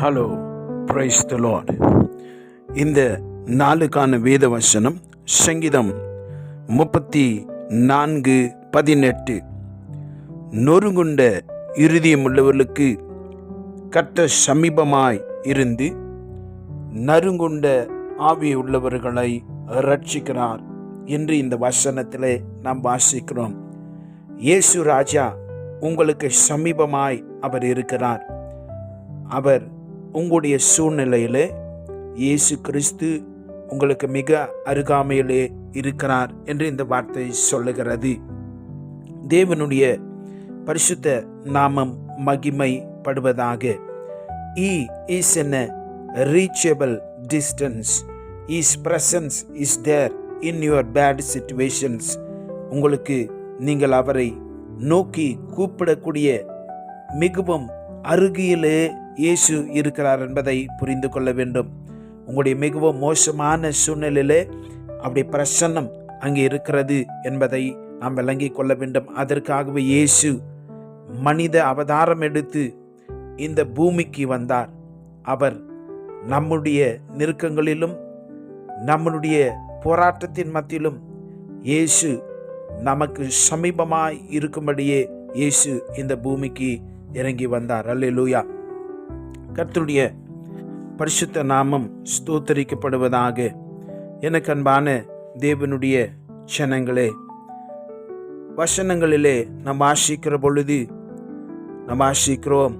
Hello praise the Lord இந்த நாளுக்கான வேத வசனம் சங்கீதம் முப்பத்தி நான்கு பதினெட்டு. நொறுங்குண்ட இருதயமுள்ளவர்களுக்கு கர்த்தர் சமீபமாய் இருந்து நறுங்குண்ட ஆவி உள்ளவர்களை ரட்சிக்கிறார் என்று இந்த வசனத்திலே நாம் வாசிக்கிறோம். இயேசு ராஜா உங்களுக்கு சமீபமாய் அவர் இருக்கிறார். அவர் உங்களுடைய சூழ்நிலையிலே இயேசு கிறிஸ்து உங்களுக்கு மிக அருகாமையிலே இருக்கிறார் என்று இந்த வார்த்தை சொல்லுகிறது. தேவனுடைய பரிசுத்த நாமம் மகிமைப்படுவதாக. He is in reachable distance his presence is there in your bad situations உங்களுக்கு நீங்கள் அவரை நோக்கி கூப்பிடக்கூடிய மிகவும் அருகிலே இயேசு இருக்கிறார் என்பதை புரிந்து கொள்ள வேண்டும். உங்களுடைய மிகவும் மோசமான சூழ்நிலையிலே அப்படி பிரசன்னம் அங்கே இருக்கிறது என்பதை நாம் விளங்கிக் கொள்ள வேண்டும். அதற்காகவே இயேசு மனித அவதாரம் எடுத்து இந்த பூமிக்கு வந்தார். அவர் நம்முடைய நெருக்கங்களிலும் நம்மளுடைய போராட்டத்தின் மத்தியிலும் இயேசு நமக்கு சமீபமாய் இருக்கும்படியே இயேசு இந்த பூமிக்கு இறங்கி வந்தார். அல்லேலூயா. கர்த்தருடைய பரிசுத்த நாமம் ஸ்தோத்தரிக்கப்படுவதாக எனக்கு அன்பான தேவனுடைய சனங்களே வசனங்களிலே நாம் ஆசிக்கிற பொழுது நாம் ஆசிக்கிறோம்.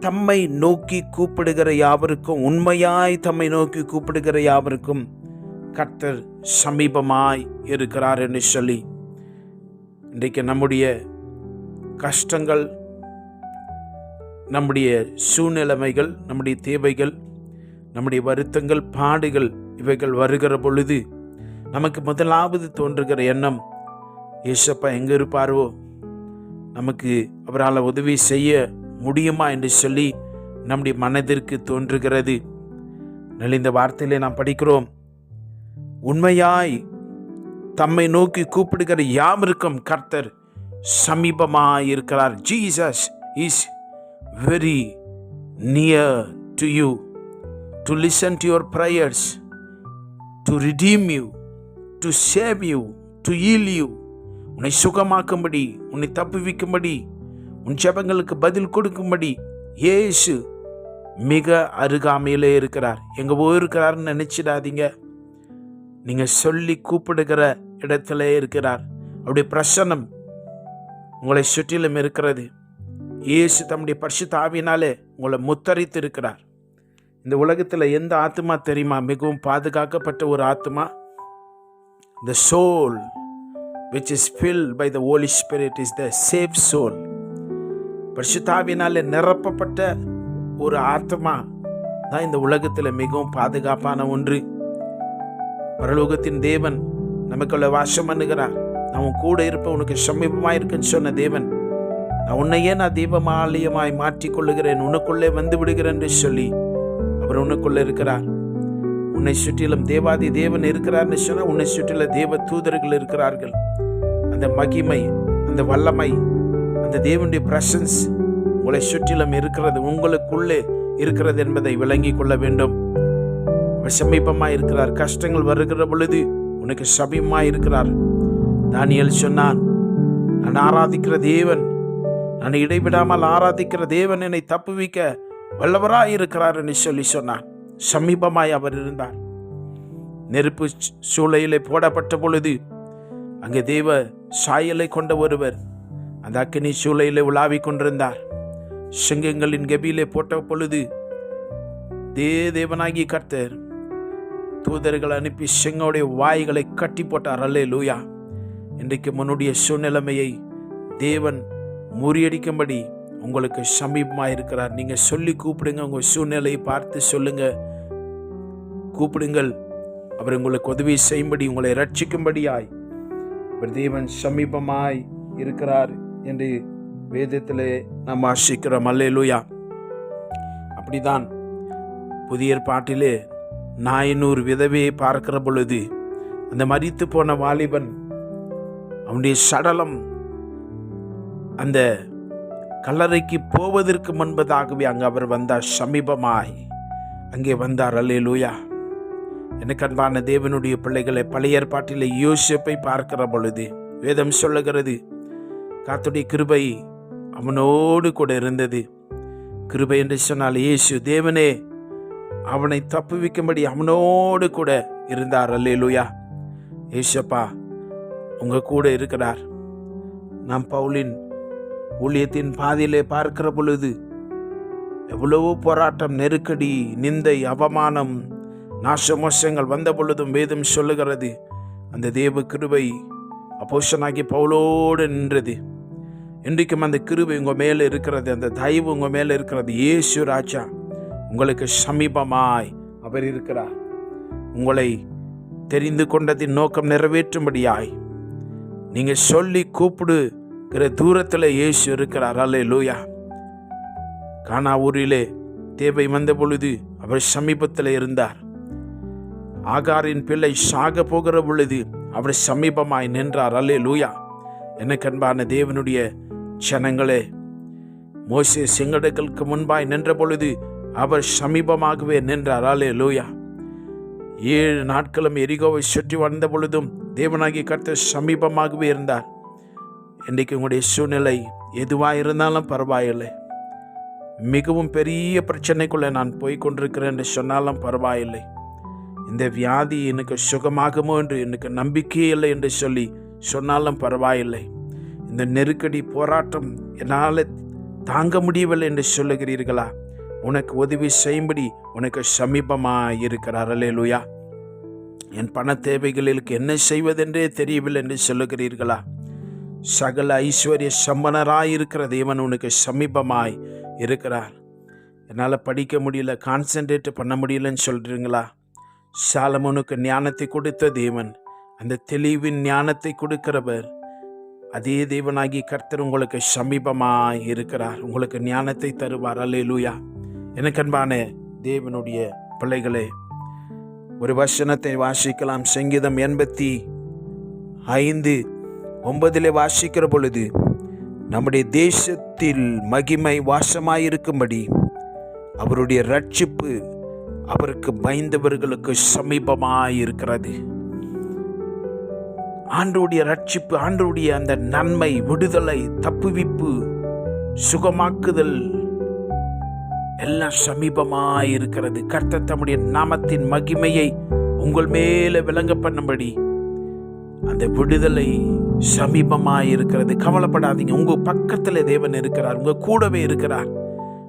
தம்மை நோக்கி கூப்பிடுகிற யாவருக்கும் உண்மையாய் தம்மை நோக்கி கூப்பிடுகிற யாவருக்கும் கர்த்தர் சமீபமாய் இருக்கிறார் என்று சொல்லி இன்றைக்கு நம்முடைய கஷ்டங்கள் நம்முடைய சூழ்நிலைமைகள் நம்முடைய தேவைகள் நம்முடைய வருத்தங்கள் பாடுகள் இவைகள் வருகிற பொழுது நமக்கு முதலாவது தோன்றுகிற எண்ணம் ஏசப்பா எங்கே இருப்பாரோ? நமக்கு அவரால் உதவி செய்ய முடியுமா? என்று சொல்லி நம்முடைய மனதிற்கு தோன்றுகிறது. நெளிந்த வார்த்தையிலே நாம் படிக்கிறோம் உண்மையாய் தம்மை நோக்கி கூப்பிடுகிற யாவருக்கும் கர்த்தர் சமீபமாக இருக்கிறார் Jesus is very near to you to listen to your prayers, to redeem you to save you to heal you உன்னை சுகமாக்கும்படி உன்னை தப்புவிக்கும்படி உன் ஜபங்களுக்கு பதில் கொடுக்கும்படி ஏசு மிக அருகாமையிலே இருக்கிறார். எங்க போயிருக்கிறார்னு நினைச்சிடாதீங்க. நீங்க சொல்லி கூப்பிடுகிற இடத்துல இருக்கிறார். அப்படி பிரசன்னம் உங்களை சுற்றிலும் இருக்கிறது. இயேசு தம்முடைய பரிசுத்த ஆவியினாலே உங்களை முத்தரித்து இருக்கிறார் இந்த உலகத்தில் எந்த ஆத்மா தெரியுமா? மிகவும் பாதுகாக்கப்பட்ட ஒரு ஆத்மா the soul which is fill by the Holy Spirit is the safe soul பரிசுத்தாவினாலே நிரப்பப்பட்ட ஒரு ஆத்மா தான் இந்த உலகத்தில் மிகவும் பாதுகாப்பான ஒன்று. பரலோகத்தின் தேவன் நமக்குள்ள வாசம் பண்ணுகிறார். நான் கூட இருப்ப உனக்கு சமீபமாக இருக்குன்னு சொன்ன தேவன் நான் உன்னையே நான் தீபமாலயமாய் மாற்றிக்கொள்ளுகிறேன். உனக்குள்ளே வந்து விடுகிறேன் என்று சொல்லி அவர் உனக்குள்ளே இருக்கிறார். உன்னை சுற்றிலும் தேவாதி தேவன் இருக்கிறார்னு சொன்னால் உன்னை சுற்றில தேவ தூதர்கள் இருக்கிறார்கள். அந்த மகிமை அந்த வல்லமை அந்த தேவனுடைய பிரசன்ஸ் உங்களை சுற்றிலும் இருக்கிறது உங்களுக்குள்ளே இருக்கிறது என்பதை விளங்கி கொள்ள வேண்டும். அவர் சமீபமாக இருக்கிறார். கஷ்டங்கள் வருகிற பொழுது உனக்கு சமீபமாக இருக்கிறார். தானியல் சொன்னான் நான் ஆராதிக்கிற தேவன் நான் இடைவிடாமல் ஆராதிக்கிற தேவன் என்னை தப்புவிக்க வல்லவராய் இருக்கிறார் என்று சொல்லி சொன்னான் சமீபமாய் அவர் இருந்தார். நெருப்பு சூளையிலே போடப்பட்ட பொழுது அங்கே தேவ சாயலை கொண்ட ஒருவர் அந்த அக்கினி சூளையிலே உலாவிக் கொண்டிருந்தார். சிங்கங்களின் கபியிலே போட்ட பொழுது தே தேவனாகி கர்த்தர் தூதர்கள் அனுப்பி சிங்கோடைய வாய்களை கட்டி போட்டார். அல்லே லூயா இன்றைக்கு முன்னுடைய சூழ்நிலைமையை தேவன் முறியடிக்கும்படி உங்களுக்கு சமீபமாக இருக்கிறார் நீங்கள் சொல்லி கூப்பிடுங்க உங்கள் சூழ்நிலையை பார்த்து சொல்லுங்க. கூப்பிடுங்கள். அவர் உங்களுக்கு உதவி செய்யும்படி உங்களை ரட்சிக்கும்படியாய் அவர் தேவன் சமீபமாய் இருக்கிறார் என்று வேதத்திலே நாம் ஆசிக்கிறோம் அல்லேலூயா. அப்படிதான் புதிய பாட்டிலே நாயனூர் விதவையை பார்க்கிற பொழுது அந்த மறித்து போன வாலிபன் அவனுடைய சடலம் அந்த கல்லறைக்கு போவதற்கு முன்பதாகவே அங்கு அவர் வந்தார். சமீபமாய் அங்கே வந்தார். அல்லேலூயா. எனக்கு அன்பான தேவனுடைய பிள்ளைகளை பழைய ஏற்பாட்டில் யோசிப்பை பார்க்கிற பொழுது வேதம் சொல்லுகிறது காத்துடைய கிருபை அவனோடு கூட இருந்தது. கிருபை என்று சொன்னால் இயேசு தேவனே அவனை தப்புவிக்கும்படி அவனோடு கூட இருந்தார். அல்லேலூயா. ஏசப்பா உங்க கூட இருக்கிறார். நாம் பவுலின் ஊழியத்தின் பாதையிலே பார்க்கிற பொழுது எவ்வளவோ போராட்டம் நெருக்கடி நிந்தை அவமானம் நாசமோசங்கள் வந்த பொழுதும் வேதம் சொல்லுகிறது. அந்த தேவ கிருபை அப்போஷனாகி பவுலோடு நின்றது. இன்றைக்கும் அந்த கிருபை உங்கள் மேலே இருக்கிறது அந்த தயவு உங்கள் மேலே இருக்கிறது. இயேசு ராஜா உங்களுக்கு சமீபமாய் அவர் இருக்கிறார். உங்களை தெரிந்து கொண்டதின் நோக்கம் நிறைவேற்றும்படியாய் நீங்கள் சொல்லி கூப்பிடு தூரத்தில் இயேசு இருக்கிறார். அல்லே லூயா கானா ஊரிலே தேவை வந்த பொழுது அவர் சமீபத்தில் இருந்தார். ஆகாரின் பிள்ளை சாக போகிற பொழுது அவர் சமீபமாய் நின்றார். அல்லே லூயா எனக்கு அன்பான தேவனுடைய ஜனங்களே மோசே செங்கடங்களுக்கு முன்பாய் நின்ற பொழுது அவர் சமீபமாகவே நின்றார். அல்லே லூயா ஏழு நாட்களும் எரிகோவை சுற்றி வந்த பொழுதும் தேவனாகி கர்த்தர் சமீபமாகவே இருந்தார். இன்றைக்கு உங்களுடைய சூழ்நிலை எதுவாக இருந்தாலும் பரவாயில்லை. மிகவும் பெரிய பிரச்சனைக்குள்ளே நான் போய் கொண்டிருக்கிறேன் என்று சொன்னாலும் பரவாயில்லை. இந்த வியாதி எனக்கு சுகமாகுமோ என்று எனக்கு நம்பிக்கையே இல்லை என்று சொல்லி சொன்னாலும் பரவாயில்லை. இந்த நெருக்கடி போராட்டம் என்னால் தாங்க முடியவில்லை என்று சொல்லுகிறீர்களா? உனக்கு உதவி செய்யும்படி உனக்கு சமீபமாக இருக்கிறார். அல்லேலுயா என் பண தேவைகளுக்கு என்ன செய்வதென்றே தெரியவில்லை என்று சொல்லுகிறீர்களா? சகல ஐஸ்வர்ய சம்பனராய் இருக்கிற தேவன் உனக்கு சமீபமாய் இருக்கிறார். என்னால் படிக்க முடியல கான்சென்ட்ரேட் பண்ண முடியலன்னு சொல்கிறீங்களா சாலமோனுக்கு ஞானத்தை கொடுத்த தேவன் அந்த தெளிவின் ஞானத்தை கொடுக்கிறவர். அதே தேவனாகி கர்த்தர் உங்களுக்கு சமீபமாய் இருக்கிறார். உங்களுக்கு ஞானத்தை தருவார். அல்லே லூயா எனக்கு அன்பான தேவனுடைய பிள்ளைகளே ஒரு வசனத்தை வாசிக்கலாம். சங்கீதம் எண்பத்தி ஐந்து ஒன்பதிலே வாசிக்கிற பொழுது நம்முடைய தேசத்தில் மகிமை வாசமாயிருக்கும்படி அவருடைய ரட்சிப்பு அவருக்கு பயந்தவர்களுக்கு சமீபமாயிருக்கிறது. ஆண்டோடைய ரட்சிப்பு ஆண்டோடைய அந்த நன்மை விடுதலை தப்புவிப்பு சுகமாக்குதல் எல்லாம் சமீபமாயிருக்கிறது. இருக்கிறது தம்முடைய நாமத்தின் மகிமையை உங்கள் மேலே விளங்க பண்ணும்படி அந்த விடுதலை சமீபமாக இருக்கிறது கவலைப்படாதீங்க. உங்கள் பக்கத்தில் தேவன் இருக்கிறார். உங்கள் கூடவே இருக்கிறார்.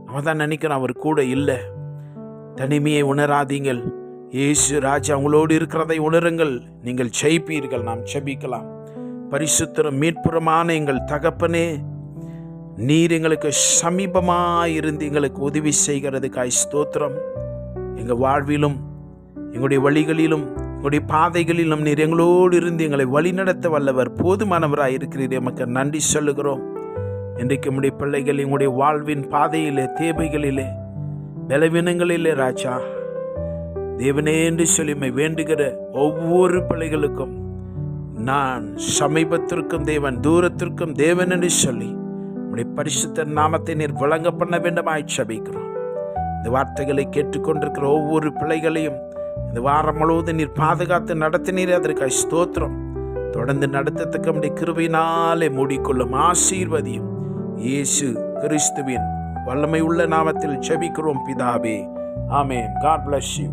அவன் தான் நினைக்கிறான் அவர் கூட இல்லை. தனிமையை உணராதீங்கள். இயேசு ராஜா உங்களோடு இருக்கிறதை உணருங்கள். நீங்கள் ஜெயிப்பீர்கள் நாம் செபிக்கலாம் பரிசுத்திரம் மீட்புறமான எங்கள் தகப்பனே நீர் எங்களுக்கு சமீபமாக இருந்து எங்களுக்கு உதவி செய்கிறதுக்காய் ஸ்தோத்திரம். எங்கள் வாழ்விலும் எங்களுடைய வழிகளிலும் உங்களுடைய பாதைகளில் நம் நீர் எங்களோடு இருந்து எங்களை வழிநடத்த வல்லவர் போதுமானவராக இருக்கிறீர். எமக்கு நன்றி சொல்லுகிறோம். இன்றைக்கு நம்முடைய பிள்ளைகள் எங்களுடைய வாழ்வின் பாதையிலே தேவைகளிலே பலவீனங்களிலே ராஜா. தேவனே என்று சொல்லிமை வேண்டுகிற ஒவ்வொரு பிள்ளைகளுக்கும் நான் சமீபத்திற்கும் தேவன் தூரத்திற்கும் தேவன் என்று சொல்லி உடைய பரிசுத்த நாமத்தை நீர் வழங்க பண்ண வேண்டுமாய் சபிக்கிறோம் இந்த வார்த்தைகளை கேட்டுக்கொண்டிருக்கிற ஒவ்வொரு பிள்ளைகளையும் இந்த வாரம் முழுவதும் நீர் பாதுகாத்து நடத்தினீர். அதற்காக ஸ்தோத்திரம். தொடர்ந்து நடத்தத்தக்க முடிய கிருபையினாலே மூடிக்கொள்ளும் ஆசீர்வதியும் இயேசு கிறிஸ்துவின் வல்லமை உள்ள நாமத்தில் செபிக்கிறோம் பிதாவே. ஆமேன். God bless you